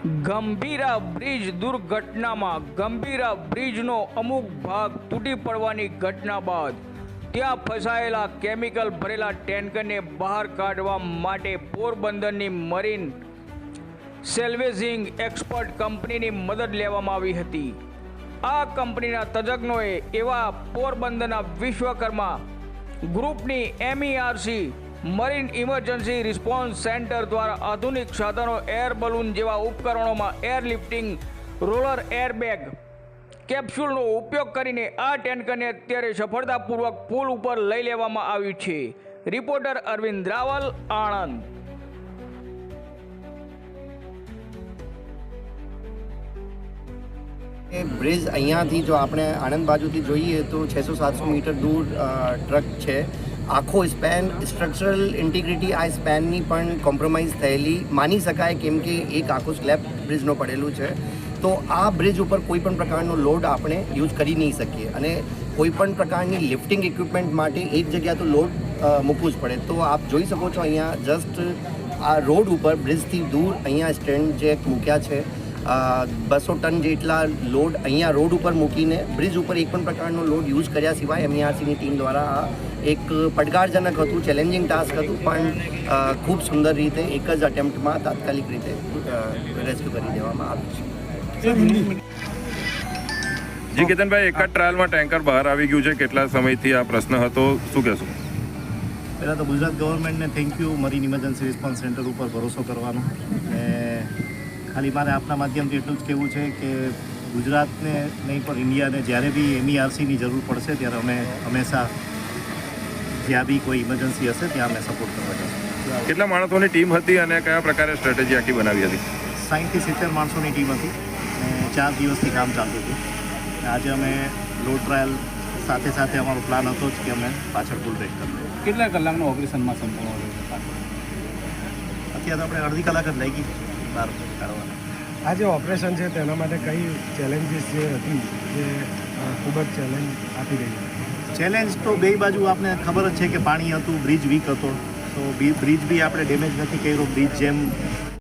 Gambhira bridge દુર્ઘટનામાં ગંભીરા બ્રિજનો અમુક ભાગ તૂટી પડવાની ઘટના બાદ ત્યાં ફસાયેલા કેમિકલ ભરેલા ટેન્કરને બહાર કાઢવા માટે પોરબંદરની મરીન સેલ્વેઝિંગ એક્સપર્ટ કંપનીની મદદ લેવામાં આવી હતી. આ કંપનીના તજજ્ઞોએ એવા પોરબંદરના વિશ્વકર્મા ગ્રુપની MERC marine emergency response centre દ્વારા આધુનિક સાધનો એર બલૂન જેવા ઉપકરણોમાં એરલિફ્ટિંગ રોલર એરબેગ, કેપ્સ્યુલનો ઉપયોગ કરીને આ ટેન્કરને અત્યારે સફળતાપૂર્વક પુલ ઉપર લઈ લેવામાં આવ્યું છે. રિપોર્ટર અરવિંદ રાવલ, આણંદ. એ બ્રિજ અહીંયાથી જો આપણે આણંદ બાજુથી જોઈએ તો છસો સાતસો મીટર દૂર ટ્રક છે. આખો સ્પેન સ્ટ્રક્ચરલ ઇન્ટિગ્રિટી આ સ્પેનની પણ કોમ્પ્રોમાઇઝ થયેલી. માની શકાય કેમ કે એક આખો સ્લેબ બ્રિજનો પડેલું છે. તો આ બ્રિજ ઉપર કોઈ પણ પ્રકારનો લોડ આપણે યુઝ કરી નહીં શકીએ. અને કોઈ પણ પ્રકારની લિફ્ટિંગ ઇક્વિપમેન્ટ માટે એક જગ્યા તો લોડ મૂકવું જ પડે. તો આપ જોઈ શકો છો અહીંયા જસ્ટ આ રોડ ઉપર બ્રિજથી દૂર અહીંયા સ્ટેન્ડ જે મૂક્યા છે. બસો ટન જેટલા લોડ અહીંયા રોડ ઉપર મૂકીને બ્રિજ ઉપર એક પણ પ્રકારનો લોડ યુઝ કર્યા સિવાય એમઈઆરસીની ટીમ દ્વારા આ એક પડકારજનક હતું ચેલેન્જિંગ ટાસ્ક હતું પણ ખૂબ સુંદર રીતે એક જ અટેમ્પ્ટમાં તાત્કાલિક રીતે રેસ્ક્યુ કરી દેવામાં આવ્યું છે. જી કેતનભાઈ એક જ ટ્રાયલમાં ટેન્કર બહાર આવી ગયું છે. કેટલા સમયથી આ પ્રશ્ન હતો? શું કહેશો? પહેલાં તો Gujarat ગવર્મેન્ટને thank you marine emergency response centre ઉપર ભરોસો કરવાનો. ને ખાલી મારે આપના માધ્યમથી એટલું જ કહેવું છે કે ગુજરાતને નહીં પણ ઇન્ડિયાને જ્યારે બી એમઈઆરસીની જરૂર પડશે ત્યારે અમે હંમેશા જ્યાં બી કોઈ ઇમરજન્સી હશે ત્યાં અમે સપોર્ટ કરવા જશું કેટલા માણસોની ટીમ હતી અને કયા પ્રકારે સ્ટ્રેટેજી આખી બનાવી હતી? સાહીઠથી સિત્તેર માણસોની ટીમ હતી ને ચાર દિવસથી કામ ચાલતું હતું. આજે અમે લોડ ટ્રાયલ સાથે સાથે અમારો પ્લાન હતો જ કે અમે પાછળ ફૂલ બ્રેક કરીએ કેટલા કલાકનું ઓપરેશનમાં સંપૂર્ણ અત્યારે આપણે અડધી કલાક જ લાગી. બહાર કાઢવાના આ જે ઓપરેશન છે તેના માટે કઈ ચેલેન્જીસ જે હતી જે ખૂબ જ ચેલેન્જ આપી રહી ચેલેન્જ તો બે બાજુ આપને ખબર જ છે કે પાણી હતું બ્રિજ વીક હતો. તો બ્રિજ બી આપણે ડેમેજ નથી કર્યો બ્રિજ જેમ